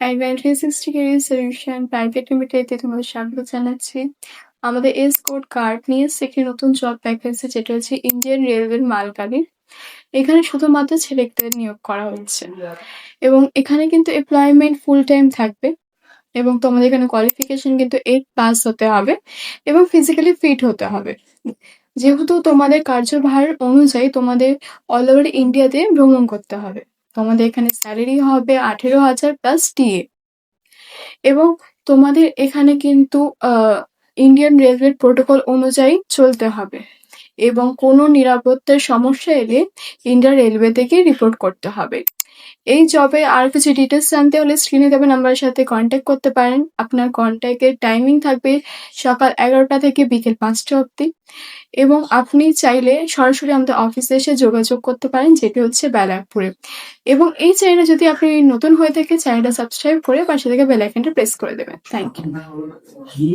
Advent three sixty career solution private লিমিটেডে তোমাদের স্বাগত জানাচ্ছি। আমাদের এস কোড কার্ড নিয়ে একটি নতুন জব ভ্যাকেন্সি যেটা হচ্ছে ইন্ডিয়ান রেলওয়ের মালগাড়ির এখানে শুধুমাত্র ছেলেদের নিয়োগ করা হচ্ছে এবং এখানে কিন্তু এমপ্লয়মেন্ট ফুল টাইম থাকবে। এবং তোমাদের এখানে কোয়ালিফিকেশন কিন্তু এইট পাস হতে হবে এবং ফিজিক্যালি ফিট হতে হবে। যেহেতু তোমাদের কার্যভার অনুযায়ী তোমাদের অল ওভার ইন্ডিয়াতে ভ্রমণ করতে হবে। তোমাদের এখানে স্যালারি হবে আঠেরো হাজার প্লাস টিএ এবং তোমাদের এখানে কিন্তু ইন্ডিয়ান রেলওয়ে প্রোটোকল অনুযায়ী চলতে হবে। এবং কোনো নিরাপত্তার সমস্যা এলে ইন্ডিয়ান রেলওয়ে থেকে রিপোর্ট করতে হবে। এই জবে আর কিছু ডিটেলস জানতে হলে স্ক্রিনে দেওয়া নাম্বারের সাথে কন্ট্যাক্ট করতে পারেন। আপনার কন্ট্যাক্টের টাইমিং থাকবে সকাল এগারোটা থেকে বিকেল পাঁচটা অবধি। এবং আপনি চাইলে সরাসরি আমাদের অফিসে এসে যোগাযোগ করতে পারেন, যেটি হচ্ছে ব্যারাকপুরে। এবং এই চ্যানেলে যদি আপনি নতুন হয়ে থাকে চ্যানেলটা সাবস্ক্রাইব করে পাশে থেকে বেল আইকনটা প্রেস করে দেবেন। Thank you